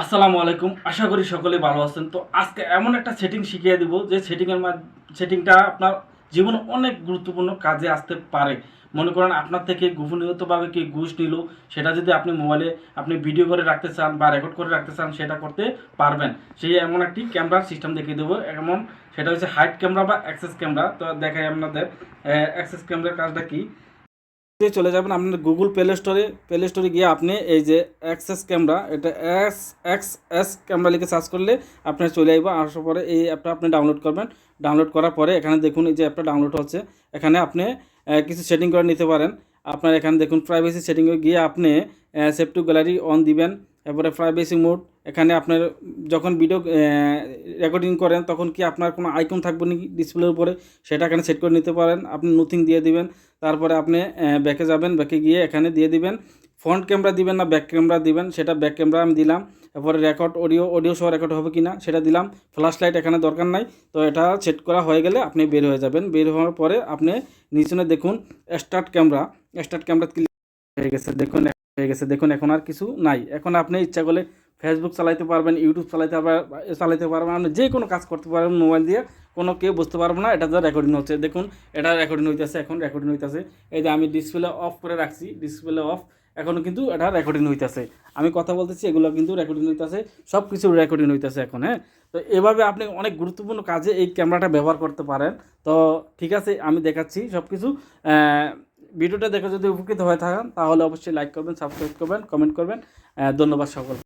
আসসালামু আলাইকুম। আশা করি সকলে ভালো আছেন। তো আজকে এমন একটা সেটিং শিখিয়ে দিব যে সেটিংয়ের সেটিংটা আপনার জীবনে অনেক গুরুত্বপূর্ণ কাজে আসতে পারে। মনে করেন আপনার থেকে গোপনীয়তভাবে কি ঘুষ নিল, সেটা যদি আপনি মোবাইলে আপনি ভিডিও করে রাখতে চান বা রেকর্ড করে রাখতে চান, সেটা করতে পারবেন। সেই এমন একটি ক্যামেরার সিস্টেম দেখিয়ে দেবো। এমন সেটা হচ্ছে হাইট ক্যামেরা বা অ্যাক্সেস ক্যামেরা তো দেখাই আপনাদের অ্যাক্সেস ক্যামেরার কাজটা কি? চলে যাবেন আপনার গুগল প্লে স্টোরে প্লে স্টোরে গিয়ে আপনি এই যে অ্যাক্সেস ক্যামেরা এটা এস এক্স এস ক্যামেরা লিখে সার্চ করলে আপনার চলে আসবে আসার পরে এই অ্যাপটা আপনি ডাউনলোড করবেন। ডাউনলোড করার পরে এখানে দেখুন এই যে অ্যাপটা ডাউনলোড হচ্ছে। এখানে আপনি কিছু সেটিং করে নিতে পারেন। আপনার এখানে দেখুন প্রাইভেসি সেটিংয়ে গিয়ে আপনি সেফ টু গ্যালারি অন দিবেন। এরপরে প্রাইভেসি মোড এখানে আপনার যখন ভিডিও রেকর্ডিং করেন, তখন কি আপনার কোনো আইকন থাকবে নাকি ডিসপ্লের উপরে? সেটা এখানে সেট করে নিতে পারেন। আপনি নথিং দিয়ে দিবেন। তারপরে আপনি ব্যাকে যাবেন ব্যাকে গিয়ে এখানে দিয়ে দিবেন। ফ্রন্ট ক্যামেরা দিবেন না ব্যাক ক্যামেরা দিবেন। সেটা ব্যাক ক্যামেরা আমি দিলাম। এরপরে রেকর্ড অডিও অডিও সহ রেকর্ড হবে কি না সেটা দিলাম। ফ্ল্যাশ লাইট এখানে দরকার নাই। তো এটা সেট করা হয়ে গেলে আপনি বের হয়ে যাবেন। বের হওয়ার পরে আপনি নিচনে দেখুন start camera start camera click হয়ে গেছে। দেখুন হয়ে গেছে। দেখুন, এখন আর কিছু নাই। এখন আপনি ইচ্ছা করলে ফেসবুক চালাইতে পারবেন ইউটিউব চালাইতে চালাইতে পারবেন, আপনি যে কোনো কাজ করতে পারবেন মোবাইল দিয়ে। কোনো কেউ বুঝতে পারবে না, এটা যা রেকর্ডিং হচ্ছে। দেখুন, এটা রেকর্ডিং হইতেছে, এখন রেকর্ডিং হইতেছে। এই যে আমি ডিসপ্লে অফ করে রাখছি ডিসপ্লে অফ এখনও কিন্তু এটা রেকর্ডিং হইতেছে। আমি কথা বলতেছি, এগুলো কিন্তু রেকর্ডিং হইতেছে সব কিছু রেকর্ডিং হইতেছে এখন হ্যাঁ? তো এভাবে আপনি অনেক গুরুত্বপূর্ণ কাজে এই ক্যামেরাটা ব্যবহার করতে পারেন। তো ঠিক আছে, আমি দেখাচ্ছি সব কিছু ভিডিওটা দেখে যদি উপকৃত হয়ে থাকেন, তাহলে অবশ্যই লাইক করবেন সাবস্ক্রাইব করবেন কমেন্ট করবেন ধন্যবাদ সকল